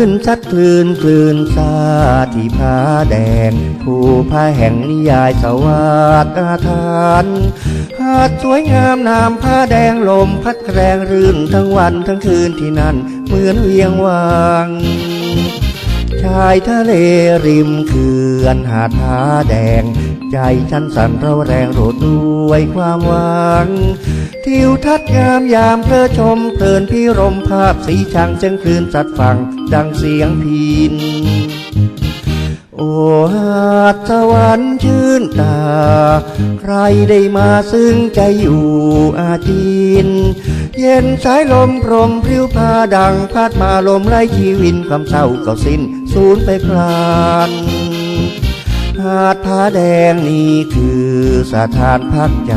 ื่นซัดคลื่นคลื่นซาที่ผาแดงผู้พาแห่งนิยายสวัสดอาทานหาดสวยงามนามผ้าแดงลมพัดแรงรื่นทั้งวันทั้งคืนที่นั่นเหมือนเวียงวาง ชายทะเลริมเขื่อนหาดหาแดง ใจฉันสั่นเราแรงโรดด้วยความหวัง ทิวทัศน์งามยามเพลอชมเพลินพิรมภาพสีชังเสียงคลื่นสัดฟัง ดังเสียงพิน โอ้หาดสวรรค์ชื่นตา ใครได้มาซึ่งใจอยู่อาจีน เย็นสายลมพรมพริ้วพาดังพัดมาลมไล่ชีวินความเศร้าก็สิ้นสูญไปพลาน หาดผาแดงนี่คือสถานพักใจ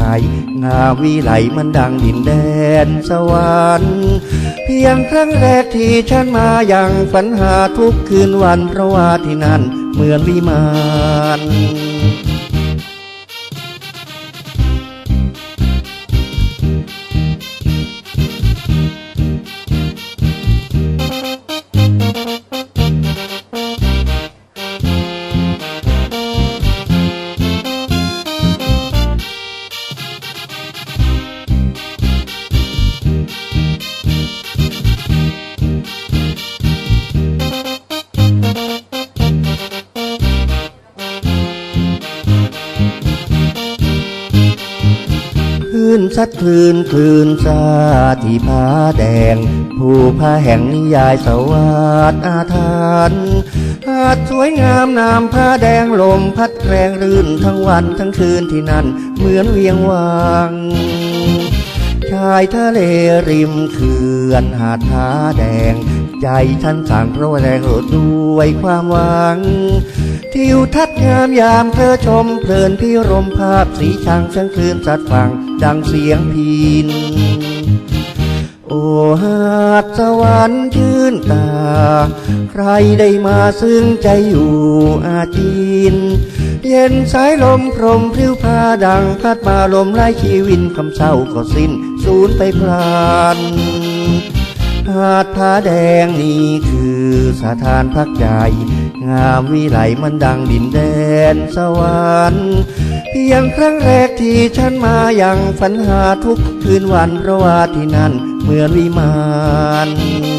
งามวิไลมันดังดินแดนสวรรค์เพียงครั้งแรกที่ฉันมาอย่างฝันหาทุกคืนวันเพราะว่าที่นั่นเหมือนวิมาน นซัดคลื่นคลื่นซาที่ผาแดง ผู้พาแห่งนิยายสวัสดอาทานหาดสวยงามนามผ้าแดงลมพัดแรงรื่นทั้งวันทั้งคืนที่นั่นเหมือนเวียงวางชายทะเลริมเขื่อนหาดผาแดง ใจฉันสั่นเพราะแรงโรดด้วยความหวังทิวทัศน์งามยามเธอชมเพลินพิรมภาพสีชังเสียงคลื่นสัดฟัง ดังเสียงพินโอหาดสวรรค์ชื่นตา ใครได้มาซึ่งใจอยู่อาจีน เย็นสายลมพรมพริ้วพาดังพัดมาลมไล่ชีวินคำเศร้าก็สิ้นสูญไปพลานหาดผาแดงนี่คือสถานพักใจงามวิไลมันดังดินแดนสวรรค์ เพียงครั้งแรกที่ฉันมาอย่างฝันหาทุกคืนวันเพราะว่าที่นั่นเหมือนวิมาน